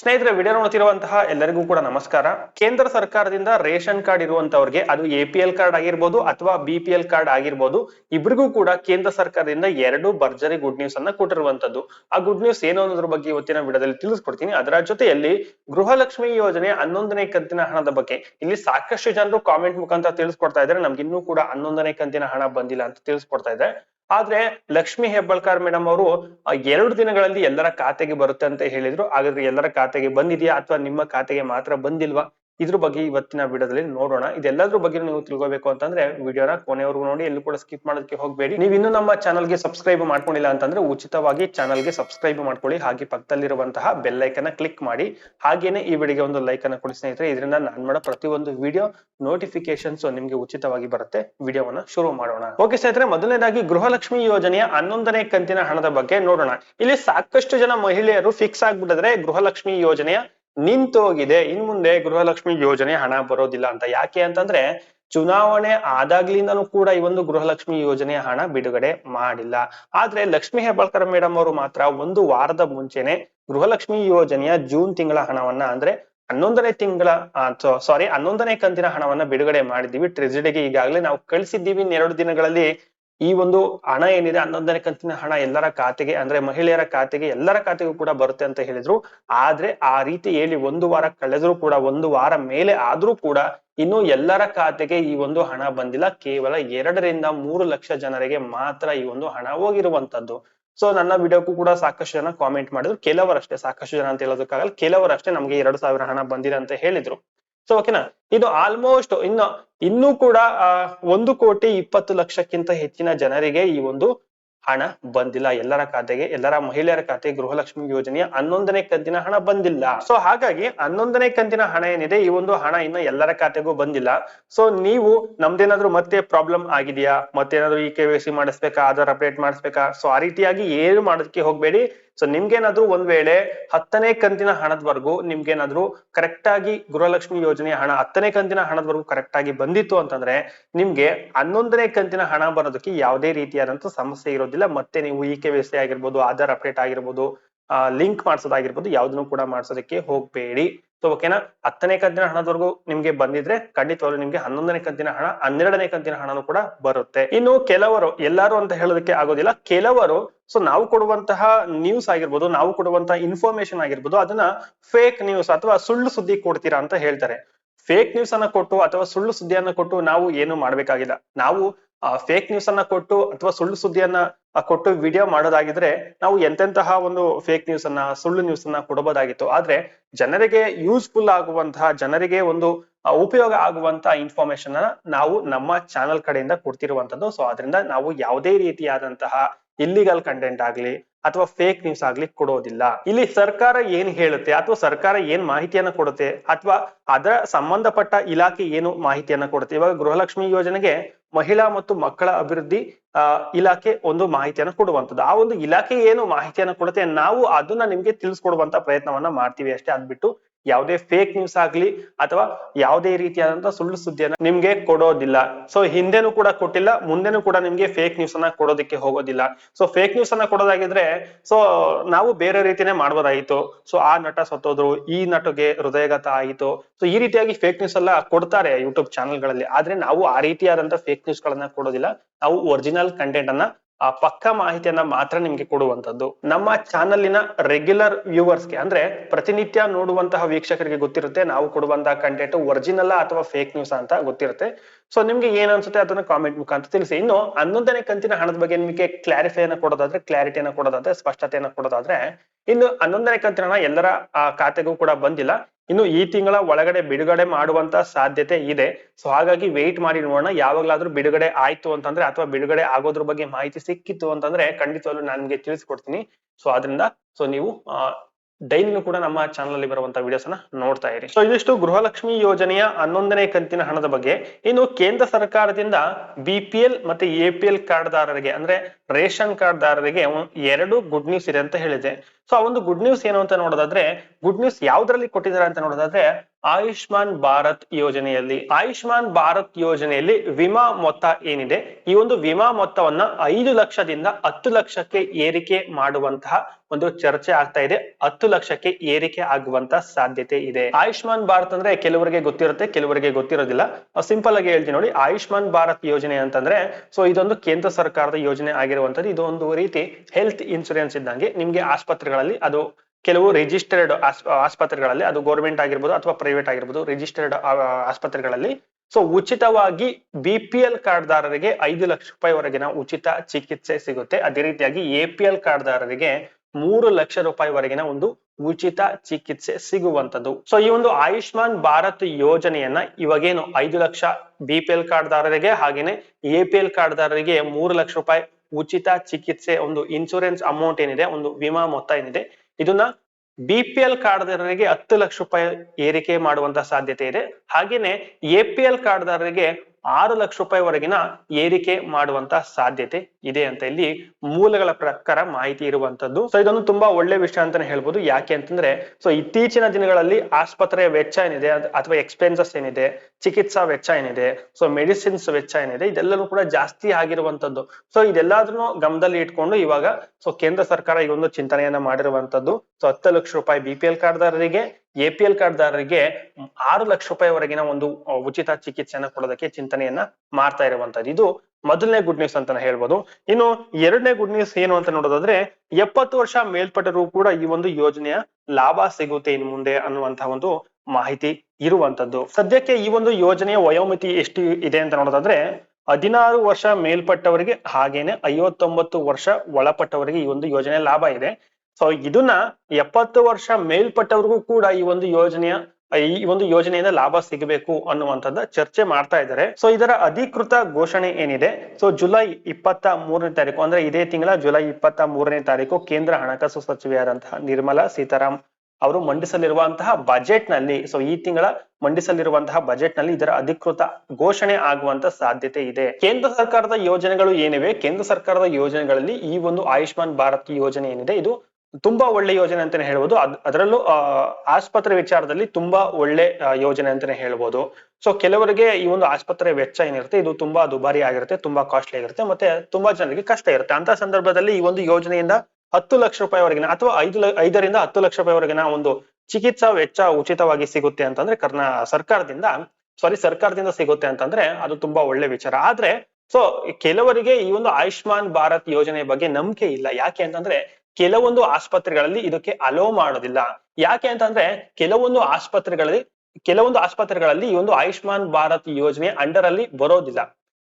ಸ್ನೇಹಿತರೆ ವಿಡಿಯೋ ನೋಡ್ತಿರುವಂತಹ ಎಲ್ಲರಿಗೂ ಕೂಡ ನಮಸ್ಕಾರ. ಕೇಂದ್ರ ಸರ್ಕಾರದಿಂದ ರೇಷನ್ ಕಾರ್ಡ್ ಇರುವಂತವ್ರಿಗೆ ಅದು ಎ ಪಿ ಎಲ್ ಕಾರ್ಡ್ ಆಗಿರ್ಬೋದು ಅಥವಾ ಬಿ ಪಿ ಎಲ್ ಕಾರ್ಡ್ ಆಗಿರ್ಬೋದು, ಇಬ್ರಿಗೂ ಕೂಡ ಕೇಂದ್ರ ಸರ್ಕಾರದಿಂದ ಎರಡು ಭರ್ಜರಿ ಗುಡ್ ನ್ಯೂಸ್ ಅನ್ನ ಕೊಟ್ಟಿರುವಂತದ್ದು. ಆ ಗುಡ್ ನ್ಯೂಸ್ ಏನು ಅನ್ನೋದ್ರ ಬಗ್ಗೆ ಇವತ್ತಿನ ವಿಡಿಯೋದಲ್ಲಿ ತಿಳಿಸ್ಕೊಡ್ತೀನಿ. ಅದರ ಜೊತೆಯಲ್ಲಿ ಗೃಹಲಕ್ಷ್ಮಿ ಯೋಜನೆ ಹನ್ನೊಂದನೇ ಕಂತಿನ ಹಣದ ಬಗ್ಗೆ. ಇಲ್ಲಿ ಸಾಕಷ್ಟು ಜನರು ಕಾಮೆಂಟ್ ಮುಖಾಂತರ ತಿಳಿಸ್ಕೊಡ್ತಾ ಇದ್ದಾರೆ. ನಮ್ಗೆ ಇನ್ನೂ ಕೂಡ ಹನ್ನೊಂದನೇ ಕಂತಿನ ಹಣ ಬಂದಿಲ್ಲ ಅಂತ ತಿಳಿಸ್ಕೊಡ್ತಾ ಇದೆ. ಆದ್ರೆ ಲಕ್ಷ್ಮಿ ಹೆಬ್ಬಾಳ್ಕರ್ ಮೇಡಮ್ ಅವರು ಎರಡು ದಿನಗಳಲ್ಲಿ ಎಲ್ಲರ ಖಾತೆಗೆ ಬರುತ್ತೆ ಅಂತ ಹೇಳಿದ್ರು. ಹಾಗಾದ್ರೆ ಎಲ್ಲರ ಖಾತೆಗೆ ಬಂದಿದ್ಯಾ ಅಥವಾ ನಿಮ್ಮ ಖಾತೆಗೆ ಮಾತ್ರ ಬಂದಿಲ್ವಾ? ಇದ್ರ ಬಗ್ಗೆ ಇವತ್ತಿನ ವಿಡಿಯೋದಲ್ಲಿ ನೋಡೋಣ. ಇದೆಲ್ಲದ್ರ ಬಗ್ಗೆ ನೀವು ತಿಳ್ಕೋಬೇಕು ಅಂತಂದ್ರೆ ವಿಡಿಯೋನ ಕೊನೆವರೆಗೂ ನೋಡಿ, ಎಲ್ಲೂ ಕೂಡ ಸ್ಕಿಪ್ ಮಾಡೋದಕ್ಕೆ ಹೋಗಬೇಡಿ. ನೀವು ಇನ್ನು ನಮ್ಮ ಚಾನಲ್ಗೆ ಸಬ್ಸ್ಕ್ರೈಬ್ ಮಾಡ್ಕೊಂಡಿಲ್ಲ ಅಂತಂದ್ರೆ ಉಚಿತವಾಗಿ ಚಾನಲ್ಗೆ ಸಬ್ಸ್ಕ್ರೈಬ್ ಮಾಡ್ಕೊಳ್ಳಿ. ಹಾಗೆ ಪಕ್ಕದಲ್ಲಿರುವಂತಹ ಬೆಲ್ ಐಕನ್ ಕ್ಲಿಕ್ ಮಾಡಿ. ಹಾಗೇನೆ ಈ ವಿಡಿಯೋಗೆ ಒಂದು ಲೈಕ್ ಅನ್ನ ಕೊಡಿ ಸ್ನೇಹಿತರೆ. ಇದರಿಂದ ನಾನು ಮಾಡೋ ಪ್ರತಿಯೊಂದು ವಿಡಿಯೋ ನೋಟಿಫಿಕೇಶನ್ಸ್ ನಿಮ್ಗೆ ಉಚಿತವಾಗಿ ಬರುತ್ತೆ. ವಿಡಿಯೋವನ್ನ ಶುರು ಮಾಡೋಣ. ಓಕೆ ಸ್ನೇಹಿತರೆ, ಮೊದಲನೇದಾಗಿ ಗೃಹಲಕ್ಷ್ಮಿ ಯೋಜನೆಯ ಹನ್ನೊಂದನೇ ಕಂತಿನ ಹಣದ ಬಗ್ಗೆ ನೋಡೋಣ. ಇಲ್ಲಿ ಸಾಕಷ್ಟು ಜನ ಮಹಿಳೆಯರು ಫಿಕ್ಸ್ ಆಗ್ಬಿಟ್ಟಿದ್ರೆ ಗೃಹಲಕ್ಷ್ಮಿ ಯೋಜನೆಯ ನಿಂತೋಗಿದೆ. ಇನ್ ಮುಂದೆ ಗೃಹಲಕ್ಷ್ಮಿ ಯೋಜನೆ ಹಣ ಬರೋದಿಲ್ಲ ಅಂತ. ಯಾಕೆ ಅಂತಂದ್ರೆ ಚುನಾವಣೆ ಆದಾಗ್ಲಿಂದನೂ ಕೂಡ ಈ ಒಂದು ಗೃಹಲಕ್ಷ್ಮಿ ಯೋಜನೆ ಹಣ ಬಿಡುಗಡೆ ಮಾಡಿಲ್ಲ. ಆದ್ರೆ ಲಕ್ಷ್ಮಿ ಹೆಬ್ಬಾಳ್ಕರ್ ಮೇಡಮ್ ಅವರು ಮಾತ್ರ ಒಂದು ವಾರದ ಮುಂಚೆನೆ ಗೃಹಲಕ್ಷ್ಮಿ ಯೋಜನೆಯ ಜೂನ್ ತಿಂಗಳ ಹಣವನ್ನ ಅಂದ್ರೆ ಹನ್ನೊಂದನೇ ತಿಂಗಳ ಸಾರಿ ಹನ್ನೊಂದನೇ ಕಂತಿನ ಹಣವನ್ನ ಬಿಡುಗಡೆ ಮಾಡಿದ್ದೀವಿ. ಟ್ರೆಜಿಡಿಗೆ ಈಗಾಗಲೇ ನಾವು ಕಳಿಸಿದ್ದೀವಿ. ಇನ್ನೆರಡು ದಿನಗಳಲ್ಲಿ ಈ ಒಂದು ಹಣ ಏನಿದೆ, ಹನ್ನೊಂದನೇ ಕಂತಿನ ಹಣ ಎಲ್ಲರ ಖಾತೆಗೆ, ಅಂದ್ರೆ ಮಹಿಳೆಯರ ಖಾತೆಗೆ ಎಲ್ಲರ ಖಾತೆಗೂ ಕೂಡ ಬರುತ್ತೆ ಅಂತ ಹೇಳಿದ್ರು. ಆದ್ರೆ ಆ ರೀತಿ ಹೇಳಿ ಒಂದು ವಾರ ಕಳೆದ್ರು ಕೂಡ, ಒಂದು ವಾರ ಮೇಲೆ ಆದ್ರೂ ಕೂಡ ಇನ್ನು ಎಲ್ಲರ ಖಾತೆಗೆ ಈ ಒಂದು ಹಣ ಬಂದಿಲ್ಲ. ಕೇವಲ ಎರಡರಿಂದ ಮೂರು ಲಕ್ಷ ಜನರಿಗೆ ಮಾತ್ರ ಈ ಒಂದು ಹಣ ಹೋಗಿರುವಂತದ್ದು. ಸೊ ನನ್ನ ವಿಡಿಯೋಕ್ಕೂ ಕೂಡ ಸಾಕಷ್ಟು ಜನ ಕಾಮೆಂಟ್ ಮಾಡಿದ್ರು. ಕೆಲವರಷ್ಟೇ, ಸಾಕಷ್ಟು ಜನ ಅಂತ ಹೇಳೋದಕ್ಕಾಗಲ್ಲ, ಕೆಲವರಷ್ಟೇ ನಮ್ಗೆ ಎರಡು ಸಾವಿರ ಹಣ ಬಂದಿದೆ ಅಂತ ಹೇಳಿದ್ರು. ಸೊ ಓಕೆನಾ ಇದು ಆಲ್ಮೋಸ್ಟ್ ಇನ್ನು, ಇನ್ನೂ ಕೂಡ ಒಂದು ಕೋಟಿ ಇಪ್ಪತ್ತು ಲಕ್ಷಕ್ಕಿಂತ ಹೆಚ್ಚಿನ ಜನರಿಗೆ ಈ ಒಂದು ಹಣ ಬಂದಿಲ್ಲ. ಎಲ್ಲರ ಖಾತೆಗೆ, ಎಲ್ಲರ ಮಹಿಳೆಯರ ಖಾತೆ ಗೃಹಲಕ್ಷ್ಮಿ ಯೋಜನೆಯ ಹನ್ನೊಂದನೇ ಕಂತಿನ ಹಣ ಬಂದಿಲ್ಲ. ಸೊ ಹಾಗಾಗಿ ಹನ್ನೊಂದನೇ ಕಂತಿನ ಹಣ ಏನಿದೆ, ಈ ಒಂದು ಹಣ ಇನ್ನು ಎಲ್ಲರ ಖಾತೆಗೂ ಬಂದಿಲ್ಲ. ಸೊ ನೀವು ನಮ್ದೇನಾದ್ರೂ ಮತ್ತೆ ಪ್ರಾಬ್ಲಮ್ ಆಗಿದೆಯಾ? ಮತ್ತೇನಾದ್ರೂ ಈ ಕೆ ವೈ ಸಿ ಮಾಡಿಸ್ಬೇಕಾ? ಆಧಾರ್ ಅಪ್ಡೇಟ್ ಮಾಡಿಸ್ಬೇಕಾ? ಸೊ ಆ ರೀತಿಯಾಗಿ ಏನು ಮಾಡೋದಕ್ಕೆ ಹೋಗ್ಬೇಡಿ. ಸೊ ನಿಮ್ಗೇನಾದ್ರೂ ಒಂದ್ ವೇಳೆ ಹತ್ತನೇ ಕಂತಿನ ಹಣದವರೆಗೂ ನಿಮ್ಗೇನಾದ್ರೂ ಕರೆಕ್ಟ್ ಆಗಿ ಗೃಹಲಕ್ಷ್ಮಿ ಯೋಜನೆಯ ಹಣ ಹತ್ತನೇ ಕಂತಿನ ಹಣದವರೆಗೂ ಕರೆಕ್ಟ್ ಆಗಿ ಬಂದಿತ್ತು ಅಂತಂದ್ರೆ ನಿಮ್ಗೆ ಹನ್ನೊಂದನೇ ಕಂತಿನ ಹಣ ಬರೋದಕ್ಕೆ ಯಾವುದೇ ರೀತಿಯಾದಂತ ಸಮಸ್ಯೆ ಇರೋದಿಲ್ಲ. ಮತ್ತೆ ನೀವು ಇ ಕೆ ಆಗಿರ್ಬೋದು, ಆಧಾರ್ ಅಪ್ಡೇಟ್ ಆಗಿರ್ಬೋದು ಲಿಂಕ್ ಮಾಡಿಸೋದಾಗಿರ್ಬೋದು, ಯಾವ್ದನ್ನು ಕೂಡ ಮಾಡಿಸೋದಕ್ಕೆ ಹೋಗ್ಬೇಡಿ. ಸೊ ಓಕೆನಾ ಹತ್ತನೇ ಕಂತಿನ ಹಣದವರೆಗೂ ನಿಮ್ಗೆ ಬಂದಿದ್ರೆ ಖಂಡಿತವಾಗ್ಲೂ ನಿಮ್ಗೆ ಹನ್ನೊಂದನೇ ಕಂತಿನ ಹಣ, ಹನ್ನೆರಡನೇ ಕಂತಿನ ಹಣನೂ ಕೂಡ ಬರುತ್ತೆ. ಇನ್ನು ಕೆಲವರು, ಎಲ್ಲಾರು ಅಂತ ಹೇಳೋದಕ್ಕೆ ಆಗೋದಿಲ್ಲ. ಕೆಲವರು ಸೊ ನಾವು ಕೊಡುವಂತಹ ನ್ಯೂಸ್ ಆಗಿರ್ಬೋದು, ನಾವು ಕೊಡುವಂತಹ ಇನ್ಫಾರ್ಮೇಶನ್ ಆಗಿರ್ಬೋದು, ಅದನ್ನ ಫೇಕ್ ನ್ಯೂಸ್ ಅಥವಾ ಸುಳ್ಳು ಸುದ್ದಿ ಕೊಡ್ತೀರಾ ಅಂತ ಹೇಳ್ತಾರೆ. ಫೇಕ್ ನ್ಯೂಸ್ ಅನ್ನ ಕೊಟ್ಟು ಅಥವಾ ಸುಳ್ಳು ಸುದ್ದಿಯನ್ನ ಕೊಟ್ಟು ನಾವು ಏನು ಮಾಡ್ಬೇಕಾಗಿಲ್ಲ. ನಾವು ಫೇಕ್ ನ್ಯೂಸ್ ಅನ್ನ ಕೊಟ್ಟು ಅಥವಾ ಸುಳ್ಳು ಸುದ್ದಿಯನ್ನ ಕೊಟ್ಟು ವಿಡಿಯೋ ಮಾಡೋದಾಗಿದ್ರೆ ನಾವು ಎಂತೆಂತಹ ಒಂದು ಫೇಕ್ ನ್ಯೂಸ್ ಅನ್ನ, ಸುಳ್ಳು ನ್ಯೂಸ್ ಅನ್ನ ಕೊಡಬಹುದಾಗಿತ್ತು ಆದ್ರೆ ಜನರಿಗೆ ಯೂಸ್ಫುಲ್ ಆಗುವಂತಹ, ಜನರಿಗೆ ಒಂದು ಉಪಯೋಗ ಆಗುವಂತಹ ಇನ್ಫಾರ್ಮೇಶನ್ ಅನ್ನ ನಾವು ನಮ್ಮ ಚಾನೆಲ್ ಕಡೆಯಿಂದ ಕೊಡ್ತಿರುವಂತದ್ದು ಸೊ ಅದರಿಂದ ನಾವು ಯಾವುದೇ ರೀತಿಯಾದಂತಹ ಇಲ್ಲಿಗಲ್ ಕಂಟೆಂಟ್ ಆಗ್ಲಿ ಅಥವಾ ಫೇಕ್ ನ್ಯೂಸ್ ಆಗ್ಲಿ ಕೊಡೋದಿಲ್ಲ. ಇಲ್ಲಿ ಸರ್ಕಾರ ಏನ್ ಹೇಳುತ್ತೆ ಅಥವಾ ಸರ್ಕಾರ ಏನ್ ಮಾಹಿತಿಯನ್ನ ಕೊಡುತ್ತೆ ಅಥವಾ ಅದರ ಸಂಬಂಧಪಟ್ಟ ಇಲಾಖೆ ಏನು ಮಾಹಿತಿಯನ್ನ ಕೊಡುತ್ತೆ? ಇವಾಗ ಗೃಹಲಕ್ಷ್ಮಿ ಯೋಜನೆಗೆ ಮಹಿಳಾ ಮತ್ತು ಮಕ್ಕಳ ಅಭಿವೃದ್ಧಿ ಇಲಾಖೆ ಒಂದು ಮಾಹಿತಿಯನ್ನ ಕೊಡುವಂತದ್ದು ಆ ಒಂದು ಇಲಾಖೆ ಏನು ಮಾಹಿತಿಯನ್ನ ಕೊಡುತ್ತೆ? ನಾವು ಅದನ್ನ ನಿಮ್ಗೆ ತಿಳಿಸ್ಕೊಡುವಂತ ಪ್ರಯತ್ನವನ್ನ ಮಾಡ್ತೀವಿ ಅಷ್ಟೇ ಅದ್ಬಿಟ್ಟು ಯಾವುದೇ ಫೇಕ್ ನ್ಯೂಸ್ ಆಗ್ಲಿ ಅಥವಾ ಯಾವುದೇ ರೀತಿಯಾದಂತಹ ಸುಳ್ಳು ಸುದ್ದಿಯನ್ನ ನಿಮ್ಗೆ ಕೊಡೋದಿಲ್ಲ. ಸೊ ಹಿಂದೆನೂ ಕೂಡ ಕೊಟ್ಟಿಲ್ಲ, ಮುಂದೆನೂ ಕೂಡ ನಿಮ್ಗೆ ಫೇಕ್ ನ್ಯೂಸ್ ಅನ್ನ ಕೊಡೋದಕ್ಕೆ ಹೋಗೋದಿಲ್ಲ. ಸೊ ಫೇಕ್ ನ್ಯೂಸ್ ಅನ್ನ ಕೊಡೋದಾಗಿದ್ರೆ ಸೊ ನಾವು ಬೇರೆ ರೀತಿನೇ ಮಾಡ್ಬೋದಾಗಿತ್ತು. ಸೊ ಆ ನಟ ಸತ್ತೋದ್ರು, ಈ ನಟಗೆ ಹೃದಯಘಾತ ಆಯಿತು ಸೊ ಈ ರೀತಿಯಾಗಿ ಫೇಕ್ ನ್ಯೂಸ್ ಎಲ್ಲ ಕೊಡ್ತಾರೆ ಯೂಟ್ಯೂಬ್ಗಳಲ್ಲಿ. ಆದ್ರೆ ನಾವು ಆ ರೀತಿಯಾದಂತಹ ಫೇಕ್ ನ್ಯೂಸ್ ಗಳನ್ನ ಕೊಡೋದಿಲ್ಲ. ನಾವು ಒರಿಜಿನಲ್ ಕಂಟೆಂಟ್ ಅನ್ನ ಆ ಪಕ್ಕ ಮಾಹಿತಿಯನ್ನ ಮಾತ್ರ ನಿಮ್ಗೆ ಕೊಡುವಂತದ್ದು ನಮ್ಮ ಚಾನಲಿನ ರೆಗ್ಯುಲರ್ ವ್ಯೂವರ್ಸ್ಗೆ ಅಂದ್ರೆ ಪ್ರತಿನಿತ್ಯ ನೋಡುವಂತಹ ವೀಕ್ಷಕರಿಗೆ ಗೊತ್ತಿರುತ್ತೆ, ನಾವು ಕೊಡುವಂತಹ ಕಂಟೆಂಟ್ ಒರಿಜಿನಲ್ ಅಥವಾ ಫೇಕ್ ನ್ಯೂಸ್ ಅಂತ ಗೊತ್ತಿರುತ್ತೆ. ಸೊ ನಿಮ್ಗೆ ಏನ್ ಅನ್ಸುತ್ತೆ ಅದನ್ನ ಕಾಮೆಂಟ್ ಮುಖಾಂತರ ತಿಳಿಸಿ. ಇನ್ನು ಹನ್ನೊಂದನೇ ಕಂತಿನ ಹಣದ ಬಗ್ಗೆ ನಿಮಗೆ ಕ್ಲಾರಿಫೈನ ಕೊಡೋದಾದ್ರೆ ಕ್ಲಾರಿಟಿಯನ್ನ ಕೊಡೋದಾದ್ರೆ, ಸ್ಪಷ್ಟತೆಯನ್ನ ಕೊಡೋದಾದ್ರೆ, ಇನ್ನು ಹನ್ನೊಂದನೇ ಕಂತಿನ ಹಣ ಎಲ್ಲರ ಖಾತೆಗೂ ಕೂಡ ಬಂದಿಲ್ಲ. ಇನ್ನು ಈ ತಿಂಗಳ ಒಳಗಡೆ ಬಿಡುಗಡೆ ಮಾಡುವಂತ ಸಾಧ್ಯತೆ ಇದೆ. ಸೊ ಹಾಗಾಗಿ ವೆಯ್ಟ್ ಮಾಡಿ ನೋಡೋಣ. ಯಾವಾಗ್ಲಾದ್ರೂ ಬಿಡುಗಡೆ ಆಯ್ತು ಅಂತಂದ್ರೆ ಅಥವಾ ಬಿಡುಗಡೆ ಆಗೋದ್ರ ಬಗ್ಗೆ ಮಾಹಿತಿ ಸಿಕ್ಕಿತ್ತು ಅಂತಂದ್ರೆ ಖಂಡಿತವಾಗ್ಲೂ ನಾನು ನಿಮಗೆ ತಿಳಿಸ್ಕೊಡ್ತೀನಿ. ಸೊ ಅದರಿಂದ ಸೊ ನೀವು ಡೈಲಿನೂ ಕೂಡ ನಮ್ಮ ಚಾನಲ್ ಅಲ್ಲಿ ಬರುವಂತ ವಿಡಿಯೋಸ್ ಅನ್ನ ನೋಡ್ತಾ ಇರಿ. ಸೊ ಇದಿಷ್ಟು ಗೃಹಲಕ್ಷ್ಮಿ ಯೋಜನೆಯ ಹನ್ನೊಂದನೇ ಕಂತಿನ ಹಣದ ಬಗ್ಗೆ. ಇನ್ನು ಕೇಂದ್ರ ಸರ್ಕಾರದಿಂದ ಬಿಪಿಎಲ್ ಮತ್ತೆ ಎ ಪಿ ಎಲ್ ಕಾರ್ಡ್ ದಾರರಿಗೆ ಅಂದ್ರೆ ರೇಷನ್ ಕಾರ್ಡ್ ದಾರರಿಗೆ ಎರಡು ಗುಡ್ ನ್ಯೂಸ್ ಇದೆ ಅಂತ ಹೇಳಿದೆ. ಸೊ ಆ ಒಂದು ಗುಡ್ ನ್ಯೂಸ್ ಏನು ಅಂತ ನೋಡೋದಾದ್ರೆ ಗುಡ್ ನ್ಯೂಸ್ ಯಾವ್ದ್ರಲ್ಲಿ ಕೊಟ್ಟಿದ್ದಾರೆ ಅಂತ ನೋಡೋದಾದ್ರೆ, ಆಯುಷ್ಮಾನ್ ಭಾರತ್ ಯೋಜನೆಯಲ್ಲಿ, ಆಯುಷ್ಮಾನ್ ಭಾರತ್ ಯೋಜನೆಯಲ್ಲಿ ವಿಮಾ ಮೊತ್ತ ಏನಿದೆ? ಈ ಒಂದು ವಿಮಾ ಮೊತ್ತವನ್ನ ಐದು ಲಕ್ಷದಿಂದ ಹತ್ತು ಲಕ್ಷಕ್ಕೆ ಏರಿಕೆ ಮಾಡುವಂತಹ ಒಂದು ಚರ್ಚೆ ಆಗ್ತಾ ಇದೆ. ಹತ್ತು ಲಕ್ಷಕ್ಕೆ ಏರಿಕೆ ಆಗುವಂತ ಸಾಧ್ಯತೆ ಇದೆ. ಆಯುಷ್ಮಾನ್ ಭಾರತ್ ಅಂದ್ರೆ ಕೆಲವರಿಗೆ ಗೊತ್ತಿರುತ್ತೆ, ಕೆಲವರಿಗೆ ಗೊತ್ತಿರೋದಿಲ್ಲ. ಸಿಂಪಲ್ ಆಗಿ ಹೇಳ್ತೀನಿ ನೋಡಿ. ಆಯುಷ್ಮಾನ್ ಭಾರತ್ ಯೋಜನೆ ಅಂತಂದ್ರೆ ಸೊ ಇದೊಂದು ಕೇಂದ್ರ ಸರ್ಕಾರದ ಯೋಜನೆ ಆಗಿರುವಂತದ್ದು ಇದೊಂದು ರೀತಿ ಹೆಲ್ತ್ ಇನ್ಶೂರೆನ್ಸ್ ಇದ್ದಂಗೆ. ನಿಮ್ಗೆ ಆಸ್ಪತ್ರೆಗಳಲ್ಲಿ ಅದು ಕೆಲವು ರಿಜಿಸ್ಟರ್ಡ್ ಆಸ್ಪತ್ರೆಗಳಲ್ಲಿ ಅದು ಗೌರ್ಮೆಂಟ್ ಆಗಿರ್ಬೋದು ಅಥವಾ ಪ್ರೈವೇಟ್ ಆಗಿರ್ಬೋದು ರಿಜಿಸ್ಟರ್ಡ್ ಆಸ್ಪತ್ರೆಗಳಲ್ಲಿ. ಸೊ ಉಚಿತವಾಗಿ ಬಿ ಪಿ ಎಲ್ ಕಾರ್ಡ್ದಾರರಿಗೆ ಐದು ಲಕ್ಷ ರೂಪಾಯಿವರೆಗಿನ ಉಚಿತ ಚಿಕಿತ್ಸೆ ಸಿಗುತ್ತೆ. ಅದೇ ರೀತಿಯಾಗಿ ಎ ಪಿ ಎಲ್ ಕಾರ್ಡ್ದಾರರಿಗೆ ಮೂರು ಲಕ್ಷ ರೂಪಾಯಿವರೆಗಿನ ಒಂದು ಉಚಿತ ಚಿಕಿತ್ಸೆ ಸಿಗುವಂತದ್ದು ಸೊ ಈ ಒಂದು ಆಯುಷ್ಮಾನ್ ಭಾರತ್ ಯೋಜನೆಯನ್ನ ಇವಾಗೇನು ಐದು ಲಕ್ಷ ಬಿ ಪಿ ಎಲ್ ಕಾರ್ಡ್ದಾರರಿಗೆ ಹಾಗೇನೆ ಎ ಪಿ ಎಲ್ ಕಾರ್ಡ್ದಾರರಿಗೆ ಮೂರು ಲಕ್ಷ ರೂಪಾಯಿ ಉಚಿತ ಚಿಕಿತ್ಸೆ ಒಂದು ಇನ್ಶೂರೆನ್ಸ್ ಅಮೌಂಟ್ ಏನಿದೆ, ಒಂದು ವಿಮಾ ಮೊತ್ತ ಏನಿದೆ, ಇದನ್ನ ಬಿ ಪಿ ಎಲ್ ಕಾರ್ಡ್ದಾರರಿಗೆ ಹತ್ತು ಲಕ್ಷ ರೂಪಾಯಿ ಏರಿಕೆ ಮಾಡುವಂತ ಸಾಧ್ಯತೆ ಇದೆ. ಹಾಗೇನೆ ಎ ಪಿ ಎಲ್ ಕಾರ್ಡ್ದಾರರಿಗೆ ಆರು ಲಕ್ಷ ರೂಪಾಯಿವರೆಗಿನ ಏರಿಕೆ ಮಾಡುವಂತ ಸಾಧ್ಯತೆ ಇದೆ ಅಂತ ಇಲ್ಲಿ ಮೂಲಗಳ ಪ್ರಕಾರ ಮಾಹಿತಿ ಇರುವಂತದ್ದು. ಸೊ ಇದೊಂದು ತುಂಬಾ ಒಳ್ಳೆ ವಿಷಯ ಅಂತಾನೆ ಹೇಳ್ಬೋದು. ಯಾಕೆ ಅಂತಂದ್ರೆ ಸೊ ಇತ್ತೀಚಿನ ದಿನಗಳಲ್ಲಿ ಆಸ್ಪತ್ರೆಯ ವೆಚ್ಚ ಏನಿದೆ, ಅಥವಾ ಎಕ್ಸ್ಪೆನ್ಸಸ್ ಏನಿದೆ, ಚಿಕಿತ್ಸಾ ವೆಚ್ಚ ಏನಿದೆ ಸೊ ಮೆಡಿಸಿನ್ಸ್ ವೆಚ್ಚ ಏನಿದೆ ಇದೆಲ್ಲವೂ ಕೂಡ ಜಾಸ್ತಿ ಆಗಿರುವಂತದ್ದು. ಸೊ ಇದೆಲ್ಲದನ್ನು ಗಮನದಲ್ಲಿ ಇಟ್ಕೊಂಡು ಇವಾಗ ಸೊ ಕೇಂದ್ರ ಸರ್ಕಾರ ಈ ಒಂದು ಚಿಂತನೆಯನ್ನ ಮಾಡಿರುವಂತದ್ದು. ಸೊ ಹತ್ತು ಲಕ್ಷ ರೂಪಾಯಿ ಬಿ ಪಿ ಎಲ್ ಕಾರ್ಡ್ದಾರರಿಗೆ ಎ ಪಿ ಎಲ್ ಕಾರ್ಡ್ದಾರರಿಗೆ ಆರು ಲಕ್ಷ ರೂಪಾಯಿವರೆಗಿನ ಒಂದು ಉಚಿತ ಚಿಕಿತ್ಸೆಯನ್ನ ಕೊಡೋದಕ್ಕೆ ಚಿಂತನೆಯನ್ನ ಮಾಡ್ತಾ ಇರುವಂತದ್ದು ಇದು ಮೊದಲನೇ ಗುಡ್ ನ್ಯೂಸ್ ಅಂತಾನೆ ಹೇಳ್ಬೋದು. ಇನ್ನು ಎರಡನೇ ಗುಡ್ ನ್ಯೂಸ್ ಏನು ಅಂತ ನೋಡೋದಾದ್ರೆ, ಎಪ್ಪತ್ತು ವರ್ಷ ಮೇಲ್ಪಟ್ಟರೂ ಕೂಡ ಈ ಒಂದು ಯೋಜನೆಯ ಲಾಭ ಸಿಗುತ್ತೆ ಇನ್ನು ಮುಂದೆ ಅನ್ನುವಂತಹ ಒಂದು ಮಾಹಿತಿ ಇರುವಂತದ್ದು ಸದ್ಯಕ್ಕೆ ಈ ಒಂದು ಯೋಜನೆಯ ವಯೋಮಿತಿ ಎಷ್ಟು ಇದೆ ಅಂತ ನೋಡೋದಾದ್ರೆ, ಹದಿನಾರು ವರ್ಷ ಮೇಲ್ಪಟ್ಟವರಿಗೆ ಹಾಗೇನೆ ಐವತ್ತೊಂಬತ್ತು ವರ್ಷ ಒಳಪಟ್ಟವರಿಗೆ ಈ ಒಂದು ಯೋಜನೆ ಲಾಭ ಇದೆ. ಸೊ ಇದನ್ನ ಎಪ್ಪತ್ತು ವರ್ಷ ಮೇಲ್ಪಟ್ಟವ್ರಿಗೂ ಕೂಡ ಈ ಒಂದು ಯೋಜನೆಯ, ಈ ಒಂದು ಯೋಜನೆಯಿಂದ ಲಾಭ ಸಿಗಬೇಕು ಅನ್ನುವಂಥದ್ದು ಚರ್ಚೆ ಮಾಡ್ತಾ ಇದ್ದಾರೆ. ಸೊ ಇದರ ಅಧಿಕೃತ ಘೋಷಣೆ ಏನಿದೆ? ಸೊ ಜುಲೈ ಇಪ್ಪತ್ತ ಮೂರನೇ ತಾರೀಕು, ಅಂದ್ರೆ ಇದೇ ತಿಂಗಳ ಜುಲೈ ಇಪ್ಪತ್ತ ಮೂರನೇ ತಾರೀಕು ಕೇಂದ್ರ ಹಣಕಾಸು ಸಚಿವೆಯಾದಂತಹ ನಿರ್ಮಲಾ ಸೀತಾರಾಮ್ ಅವರು ಮಂಡಿಸಲಿರುವಂತಹ ಬಜೆಟ್ನಲ್ಲಿ ಸೊ ಈ ತಿಂಗಳ ಮಂಡಿಸಲಿರುವಂತಹ ಬಜೆಟ್ನಲ್ಲಿ ಇದರ ಅಧಿಕೃತ ಘೋಷಣೆ ಆಗುವಂತ ಸಾಧ್ಯತೆ ಇದೆ. ಕೇಂದ್ರ ಸರ್ಕಾರದ ಯೋಜನೆಗಳು ಏನಿವೆ? ಕೇಂದ್ರ ಸರ್ಕಾರದ ಯೋಜನೆಗಳಲ್ಲಿ ಈ ಒಂದು ಆಯುಷ್ಮಾನ್ ಭಾರತ್ ಯೋಜನೆ ಏನಿದೆ? ಇದು ತುಂಬಾ ಒಳ್ಳೆ ಯೋಜನೆ ಅಂತಾನೆ ಹೇಳ್ಬೋದು. ಅದ್, ಅದರಲ್ಲೂ ಆಸ್ಪತ್ರೆ ವಿಚಾರದಲ್ಲಿ ತುಂಬಾ ಒಳ್ಳೆ ಯೋಜನೆ ಅಂತಾನೆ ಹೇಳ್ಬೋದು. ಸೊ ಕೆಲವರಿಗೆ ಈ ಒಂದು ಆಸ್ಪತ್ರೆ ವೆಚ್ಚ ಏನಿರುತ್ತೆ, ಇದು ತುಂಬಾ ದುಬಾರಿ ಆಗಿರುತ್ತೆ, ತುಂಬಾ ಕಾಸ್ಟ್ಲಿ ಆಗಿರುತ್ತೆ, ಮತ್ತೆ ತುಂಬಾ ಜನರಿಗೆ ಕಷ್ಟ ಇರುತ್ತೆ. ಅಂತ ಸಂದರ್ಭದಲ್ಲಿ ಈ ಒಂದು ಯೋಜನೆಯಿಂದ ಹತ್ತು ಲಕ್ಷ ರೂಪಾಯಿವರೆಗಿನ ಅಥವಾ ಐದು ಐದರಿಂದ ಹತ್ತು ಲಕ್ಷ ರೂಪಾಯಿವರೆಗಿನ ಒಂದು ಚಿಕಿತ್ಸಾ ವೆಚ್ಚ ಉಚಿತವಾಗಿ ಸಿಗುತ್ತೆ ಅಂತಂದ್ರೆ ಕರ್ನಾ, ಸರ್ಕಾರದಿಂದ ಸಾರಿ ಸರ್ಕಾರದಿಂದ ಸಿಗುತ್ತೆ ಅಂತಂದ್ರೆ ಅದು ತುಂಬಾ ಒಳ್ಳೆ ವಿಚಾರ. ಆದ್ರೆ ಸೊ ಕೆಲವರಿಗೆ ಈ ಒಂದು ಆಯುಷ್ಮಾನ್ ಭಾರತ್ ಯೋಜನೆ ಬಗ್ಗೆ ನಂಬಿಕೆ ಇಲ್ಲ. ಯಾಕೆ ಅಂತಂದ್ರೆ ಕೆಲವೊಂದು ಆಸ್ಪತ್ರೆಗಳಲ್ಲಿ ಇದಕ್ಕೆ ಅಲೋ ಮಾಡೋದಿಲ್ಲ. ಯಾಕೆ ಅಂತಂದ್ರೆ ಕೆಲವೊಂದು ಆಸ್ಪತ್ರೆಗಳಲ್ಲಿ ಕೆಲವೊಂದು ಆಸ್ಪತ್ರೆಗಳಲ್ಲಿ ಈ ಒಂದು ಆಯುಷ್ಮಾನ್ ಭಾರತ್ ಯೋಜನೆ ಅಂಡರ್ ಅಲ್ಲಿ ಬರೋದಿಲ್ಲ.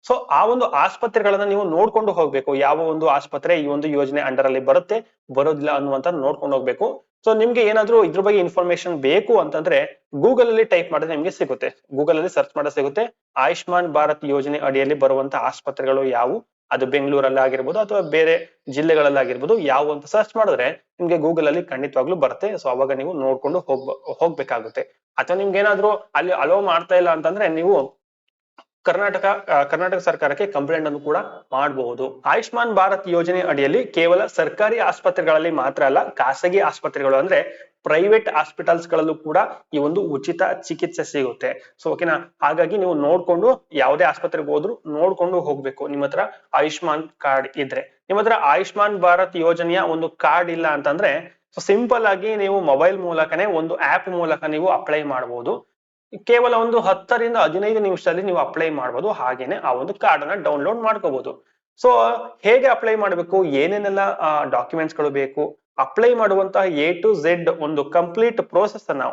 ಸೊ ಆ ಒಂದು ಆಸ್ಪತ್ರೆಗಳನ್ನ ನೀವು ನೋಡ್ಕೊಂಡು ಹೋಗ್ಬೇಕು. ಯಾವ ಒಂದು ಆಸ್ಪತ್ರೆ ಈ ಒಂದು ಯೋಜನೆ ಅಂಡರ್ ಅಲ್ಲಿ ಬರುತ್ತೆ, ಬರೋದಿಲ್ಲ ಅನ್ನುವಂತ ನೋಡ್ಕೊಂಡು ಹೋಗ್ಬೇಕು. ಸೊ ನಿಮ್ಗೆ ಏನಾದ್ರು ಇದ್ರ ಬಗ್ಗೆ ಇನ್ಫಾರ್ಮೇಶನ್ ಬೇಕು ಅಂತಂದ್ರೆ ಗೂಗಲ್ ಅಲ್ಲಿ ಟೈಪ್ ಮಾಡಿದ್ರೆ ನಿಮ್ಗೆ ಸಿಗುತ್ತೆ. ಗೂಗಲ್ ಅಲ್ಲಿ ಸರ್ಚ್ ಮಾಡಿದ್ರೆ ಸಿಗುತ್ತೆ, ಆಯುಷ್ಮಾನ್ ಭಾರತ್ ಯೋಜನೆ ಅಡಿಯಲ್ಲಿ ಬರುವಂತ ಆಸ್ಪತ್ರೆಗಳು ಯಾವುವು ಅದು ಬೆಂಗಳೂರಲ್ಲಿ ಆಗಿರ್ಬೋದು ಅಥವಾ ಬೇರೆ ಜಿಲ್ಲೆಗಳಲ್ಲಿ ಆಗಿರ್ಬೋದು ಯಾವ ಅಂತ ಸರ್ಚ್ ಮಾಡಿದ್ರೆ ನಿಮ್ಗೆ ಗೂಗಲ್ ಅಲ್ಲಿ ಖಂಡಿತವಾಗ್ಲೂ ಬರುತ್ತೆ. ಸೊ ಅವಾಗ ನೀವು ನೋಡ್ಕೊಂಡು ಹೋಗ್ ಹೋಗ್ಬೇಕಾಗುತ್ತೆ. ಅಥವಾ ನಿಮ್ಗೆ ಏನಾದ್ರು ಅಲ್ಲಿ ಅಲೋ ಮಾಡ್ತಾ ಇಲ್ಲ ಅಂತಂದ್ರೆ ನೀವು ಕರ್ನಾಟಕ ಕರ್ನಾಟಕ ಸರ್ಕಾರಕ್ಕೆ ಕಂಪ್ಲೇಂಟ್ ಅನ್ನು ಕೂಡ ಮಾಡಬಹುದು. ಆಯುಷ್ಮಾನ್ ಭಾರತ್ ಯೋಜನೆ ಅಡಿಯಲ್ಲಿ ಕೇವಲ ಸರ್ಕಾರಿ ಆಸ್ಪತ್ರೆಗಳಲ್ಲಿ ಮಾತ್ರ ಅಲ್ಲ, ಖಾಸಗಿ ಆಸ್ಪತ್ರೆಗಳು ಅಂದ್ರೆ ಪ್ರೈವೇಟ್ ಹಾಸ್ಪಿಟಲ್ಸ್ ಗಳಲ್ಲೂ ಕೂಡ ಈ ಒಂದು ಉಚಿತ ಚಿಕಿತ್ಸೆ ಸಿಗುತ್ತೆ. ಸೊ ಓಕೆನಾ ಹಾಗಾಗಿ ನೀವು ನೋಡ್ಕೊಂಡು ಯಾವುದೇ ಆಸ್ಪತ್ರೆಗೆ ಹೋದ್ರು ನೋಡ್ಕೊಂಡು ಹೋಗ್ಬೇಕು. ನಿಮ್ಮ ಹತ್ರ ಆಯುಷ್ಮಾನ್ ಕಾರ್ಡ್ ಇದ್ರೆ. ನಿಮ್ಮ ಹತ್ರ ಆಯುಷ್ಮಾನ್ ಭಾರತ್ ಯೋಜನೆಯ ಒಂದು ಕಾರ್ಡ್ ಇಲ್ಲ ಅಂತಂದ್ರೆ ಸೊ ಸಿಂಪಲ್ ಆಗಿ ನೀವು ಮೊಬೈಲ್ ಮೂಲಕನೇ ಒಂದು ಆಪ್ ಮೂಲಕ ನೀವು ಅಪ್ಲೈ ಮಾಡಬಹುದು ಕೇವಲ ಒಂದು ಹತ್ತರಿಂದ ಹದಿನೈದು ನಿಮಿಷದಲ್ಲಿ ನೀವು ಅಪ್ಲೈ ಮಾಡಬಹುದು ಹಾಗೇನೆ ಆ ಒಂದು ಕಾರ್ಡ್ ಅನ್ನ ಡೌನ್ಲೋಡ್ ಮಾಡ್ಕೋಬಹುದು ಸೊ ಹೇಗೆ ಅಪ್ಲೈ ಮಾಡಬೇಕು? ಏನೇನೆಲ್ಲ ಡಾಕ್ಯುಮೆಂಟ್ಸ್ಗಳು ಬೇಕು? ಅಪ್ಲೈ ಮಾಡುವಂತಹ ಎ ಟು ಝೆಡ್ ಒಂದು ಕಂಪ್ಲೀಟ್ ಪ್ರೋಸೆಸ್ ಅನ್ನ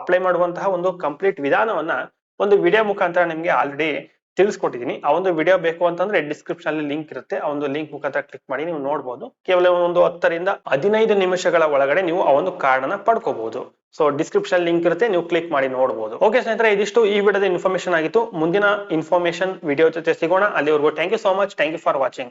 ಅಪ್ಲೈ ಮಾಡುವಂತಹ ಒಂದು ಕಂಪ್ಲೀಟ್ ವಿಧಾನವನ್ನ ಒಂದು ವಿಡಿಯೋ ಮುಖಾಂತರ ನಿಮ್ಗೆ ಆಲ್ರೆಡಿ ತಿಳಿಸ್ಕೊಟ್ಟಿದ್ದೀನಿ. ಆ ಒಂದು ವಿಡಿಯೋ ಬೇಕು ಅಂತಂದ್ರೆ ಡಿಸ್ಕ್ರಿಪ್ಷನ್ ಅಲ್ಲಿ ಲಿಂಕ್ ಇರುತ್ತೆ. ಆ ಒಂದು ಲಿಂಕ್ ಮುಖಾಂತರ ಕ್ಲಿಕ್ ಮಾಡಿ ನೀವು ನೋಡಬಹುದು ಕೇವಲ ಒಂದು ಹತ್ತರಿಂದ ಹದಿನೈದು ನಿಮಿಷಗಳ ಒಳಗಡೆ ನೀವು ಆ ಒಂದು ಕಾರ್ಡ್ ಅನ್ನ ಪಡ್ಕೋಬಹುದು ಸೊ ಡಿಸ್ಕ್ರಿಪ್ಷನ್ ಲಿಂಕ್ ಇರುತ್ತೆ. ನೀವು ಕ್ಲಿಕ್ ಮಾಡಿ ನೋಡಬಹುದು ಓಕೆ ಸ್ನೇಹಿತರೆ, ಇದಿಷ್ಟು ಈ ವಿಡಿಯೋದ ಇನ್ಫಾರ್ಮೇಶನ್ ಆಗಿತ್ತು. ಮುಂದಿನ ಇನ್ಫಾರ್ಮೇಶನ್ ವಿಡಿಯೋ ಜೊತೆ ಸಿಗೋಣ. ಅಲ್ಲಿವರೆಗೂ thank you so much thank you for watching